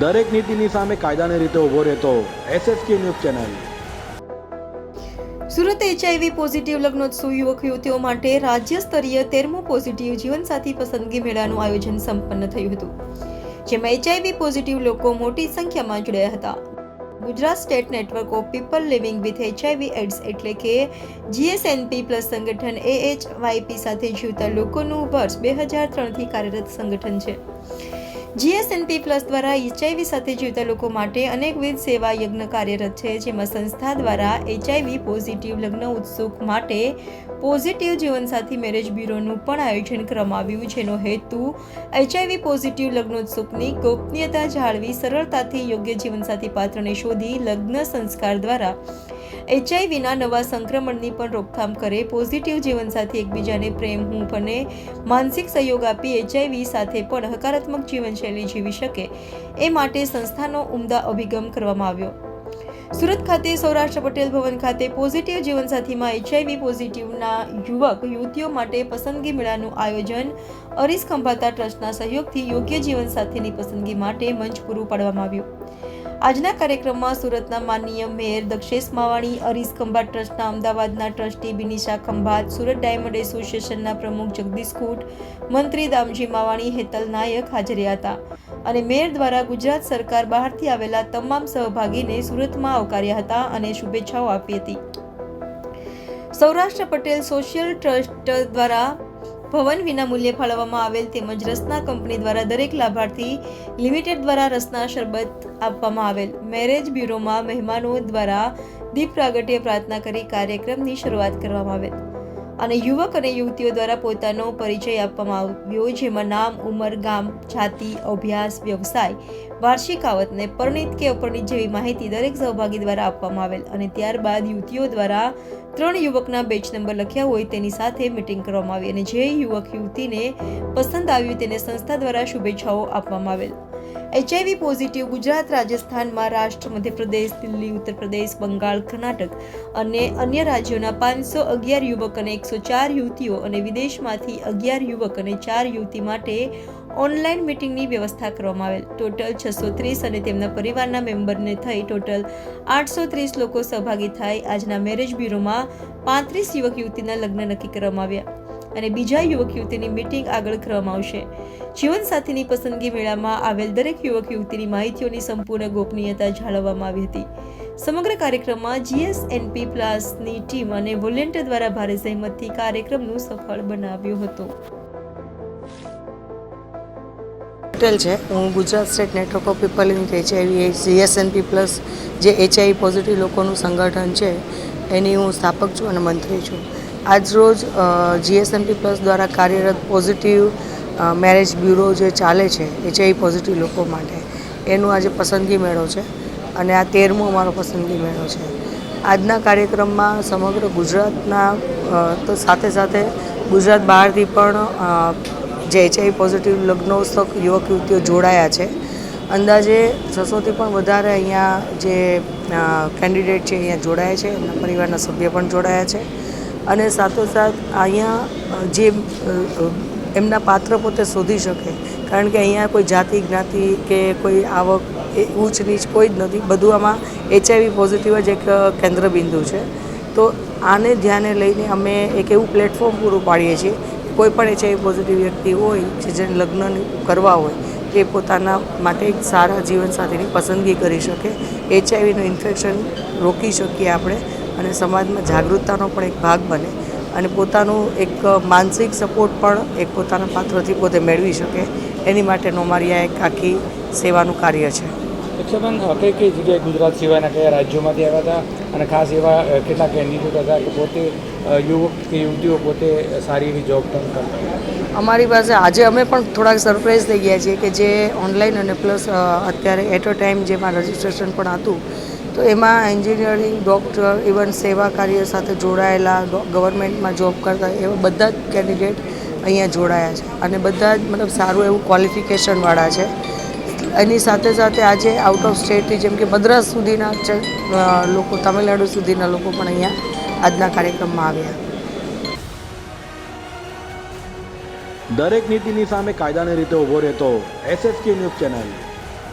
દરેક નીતિની સામે કાયદાની રીતે ઊભો રહેતો SSK news channel. Surat HIV positive લગ્નોત્સવ યુવક યુવતીઓ માટે રાજ્ય સ્તરીય તેરમો પોઝિટિવ જીવનસાથી પસંદગી મેળાનું આયોજન સંપન્ન થયું હતું, જેમાં એચઆઈવી પોઝિટિવ લોકો મોટી સંખ્યામાં જોડાયા હતા. Gujarat state network of people living with HIV AIDS એટલે કે જીએસએનપી પ્લસ સંગઠન એએચવાયપી સાથે જીવતા લોકોનું વર્ષ બે હજાર ત્રણથી કાર્યરત સંગઠન છે. જીએસએનપી પ્લસ દ્વારા એચઆઈવી સાથે જીવતા લોકો માટે અનેકવિધ સેવા યજ્ઞ કાર્યરત છે, જેમાં સંસ્થા દ્વારા એચઆઈવી પોઝિટિવ લગ્ન ઉત્સુક માટે પોઝિટિવ જીવનસાથી મેરેજ બ્યુરોનું પણ આયોજન કરવામાં આવ્યું જેનો હેતુ એચઆઈવી પોઝિટિવ લગ્નોત્સુકની ગોપનીયતા જાળવી, સરળતાથી યોગ્ય જીવનસાથી પાત્રને શોધી લગ્ન સંસ્કાર દ્વારા એચઆઈવીના નવા સંક્રમણની પણ રોકથામ કરે, પોઝિટિવ જીવનસાથી એકબીજાને પ્રેમ, હૂંફ અને માનસિક સહયોગ આપી એચઆઈવી સાથે પણ હકારાત્મક જીવનશૈલી જીવી શકે એ માટે સંસ્થાનો ઉમદા અભિગમ કરવામાં આવ્યો. સુરત ખાતે સૌરાષ્ટ્ર પટેલ ભવન ખાતે પોઝિટિવ જીવનસાથીમાં એચઆઈવી પોઝિટિવના યુવક, યુવતીઓ માટે પસંદગી મેળાનું આયોજન અરીસ ખંભાતા ટ્રસ્ટના સહયોગથી યોગ્ય જીવનસાથીની પસંદગી માટે મંચ પૂરું પાડવામાં આવ્યું. આજના કાર્યક્રમમાં સુરતના માનનીય મેયર દક્ષેશ માવાણી, અરીસ ખંભાત ટ્રસ્ટના અમદાવાદના ટ્રસ્ટી બિનિશા ખંભાત, સુરત ડાયમંડ એસોસિએશનના પ્રમુખ જગદીશ કુટ, મંત્રી દામજી માવાણી, હેતલ નાયક હાજર હતા અને મેયર દ્વારા ગુજરાત સરકાર બહારથી આવેલા તમામ સહભાગીને સુરતમાં આવકાર્યા હતા અને શુભેચ્છાઓ આપી હતી. સૌરાષ્ટ્ર પટેલ સોશિયલ ટ્રસ્ટ દ્વારા ભવન વિના મૂલ્યે ફાળવવામાં આવેલ તેમજ રસના કંપની દ્વારા દરેક લાભાર્થી લિમિટેડ દ્વારા રસના શરબત આપવામાં આવેલ. મેરેજ બ્યુરોમાં મહેમાનો દ્વારા દીપ પ્રાગટ્ય પ્રાર્થના કરી કાર્યક્રમની શરૂઆત કરવામાં આવેલ. અને યુવક અને યુવતીઓ દ્વારા પોતાનો પરિચય આપવામાં આવ્યો, જેમાં નામ, ઉંમર, ગામ, જાતિ, અભ્યાસ, વ્યવસાય, વાર્ષિક આવતને પરણિત કે અપરણિત જેવી માહિતી દરેક સહભાગી દ્વારા આપવામાં આવેલ. અને ત્યારબાદ યુવતીઓ દ્વારા ત્રણ યુવકના બેચ નંબર લખ્યા હોય તેની સાથે મીટિંગ કરવામાં આવી અને જે યુવક યુવતીને પસંદ આવ્યું તેને સંસ્થા દ્વારા શુભેચ્છાઓ આપવામાં આવેલ. એચઆઈવી પોઝિટિવ ગુજરાત રાજસ્થાન મહારાષ્ટ્ર મધ્યપ્રદેશ, દિલ્હી ઉત્તર પ્રદેશ બંગાળ, કર્ણાટક અને અન્ય રાજ્યોના પાંચસો અગિયાર યુવક અને એકસો ચાર યુવતીઓ અને વિદેશમાંથી અગિયાર યુવક અને ચાર યુવતી માટે ઓનલાઈન મિટિંગની વ્યવસ્થા કરવામાં આવેલ. ટોટલ છસો ત્રીસ અને તેમના પરિવારના મેમ્બરને થઈ ટોટલ આઠસો ત્રીસ લોકો સહભાગી થાય. આજના મેરેજ બ્યુરોમાં પાંત્રીસ યુવક યુવતીના લગ્ન નક્કી કરવામાં આવ્યા અને બીજા યુવક યુવતીની મીટિંગ આગળ કરવામાં આવશે. જીવનસાથીની પસંદગી મેળામાં આવેલ દરેક યુવક યુવતીની માહિતીઓની સંપૂર્ણ ગોપનીયતા જાળવવામાં આવી હતી. સમગ્ર કાર્યક્રમમાં જીએસએનપી પ્લસની ટીમ અને વોલેન્ટિયર દ્વારા ભારે સહેમતથી કાર્યક્રમનું સફળ બનાવ્યું હતું. પટેલ છે. હું Gujarat state network of people in HIV CSNP plus જે એચઆઈવી પોઝિટિવ લોકોનું સંગઠન છે, એની હું સ્થાપક છું અને મંત્રી છું. આજરોજ જીએસએનપી પ્લસ દ્વારા કાર્યરત પોઝિટિવ મેરેજ બ્યુરો જે ચાલે છે એચઆઈવી પોઝિટિવ લોકો માટે, એનું આજે પસંદગી મેળો છે અને આ તેરમો અમારો પસંદગી મેળો છે. આજના કાર્યક્રમમાં સમગ્ર ગુજરાતના તો સાથે સાથે ગુજરાત બહારથી પણ જે એચઆઈ પોઝિટિવ લગ્નોત્સવ યુવક યુવતીઓ જોડાયા છે. અંદાજે છસોથી પણ વધારે અહીંયા જે કેન્ડિડેટ છે અહીંયા જોડાયા છે. એમના પરિવારના સભ્ય પણ જોડાયા છે. અને સાથોસાથ અહીંયા જે એમના પાત્ર પોતે શોધી શકે. કારણ કે અહીંયા કોઈ જાતિ, જ્ઞાતિ કે કોઈ આવક એ ઊંચ નીચ કોઈ જ નથી. બધું આમાં એચઆઈવી પોઝિટિવ જ એક કેન્દ્રબિંદુ છે. તો આને ધ્યાને લઈને અમે એક એવું પ્લેટફોર્મ પૂરું પાડીએ છીએ કોઈ પણ એચઆઈવી પોઝિટિવ વ્યક્તિ હોય, જે જેને લગ્ન કરવા હોય તે પોતાના માટે એક સારા જીવનસાથીની પસંદગી કરી શકે. એચઆઈવીનું ઇન્ફેક્શન રોકી શકીએ આપણે અને સમાજમાં જાગૃતતાનો પણ એક ભાગ બને અને પોતાનું એક માનસિક સપોર્ટ પણ એક પોતાના પાત્રથી પોતે મેળવી શકે. એની માટેનું અમારી આ એક આખી સેવાનું કાર્ય છે. રક્ષાબંધ કઈ કઈ જગ્યાએ ગુજરાત સિવાયના કયા રાજ્યોમાંથી આવ્યા હતા? અને ખાસ એવા કેટલા કેન્ડિડેટ હતા કે પોતે યુવક કે યુવતીઓ પોતે સારી એવી જોબ પણ કરતા અમારી પાસે આજે અમે પણ થોડાક સરપ્રાઈઝ થઈ ગયા છીએ કે જે ઓનલાઈન અને પ્લસ અત્યારે એટ અ ટાઈમ જેમાં રજિસ્ટ્રેશન પણ હતું, તો એમાં એન્જિનિયરિંગ ડૉક્ટર ઇવન સેવા કાર્ય સાથે જોડાયેલા ગવર્મેન્ટમાં જોબ કરતા એવા બધા જ કેન્ડિડેટ અહીંયા જોડાયા છે. અને બધા જ મતલબ સારું એવું ક્વોલિફિકેશનવાળા છે. એની સાથે સાથે આજે આઉટ ઓફ સ્ટેટથી જેમ કે મદ્રાસ સુધીના લોકો, તમિલનાડુ સુધીના લોકો પણ અહીંયા આજના કાર્યક્રમમાં આવ્યા. દરેક નીતિની સામે કાયદાની રીતે ઊભો રહેતો એસએસકે ન્યૂઝ ચેનલ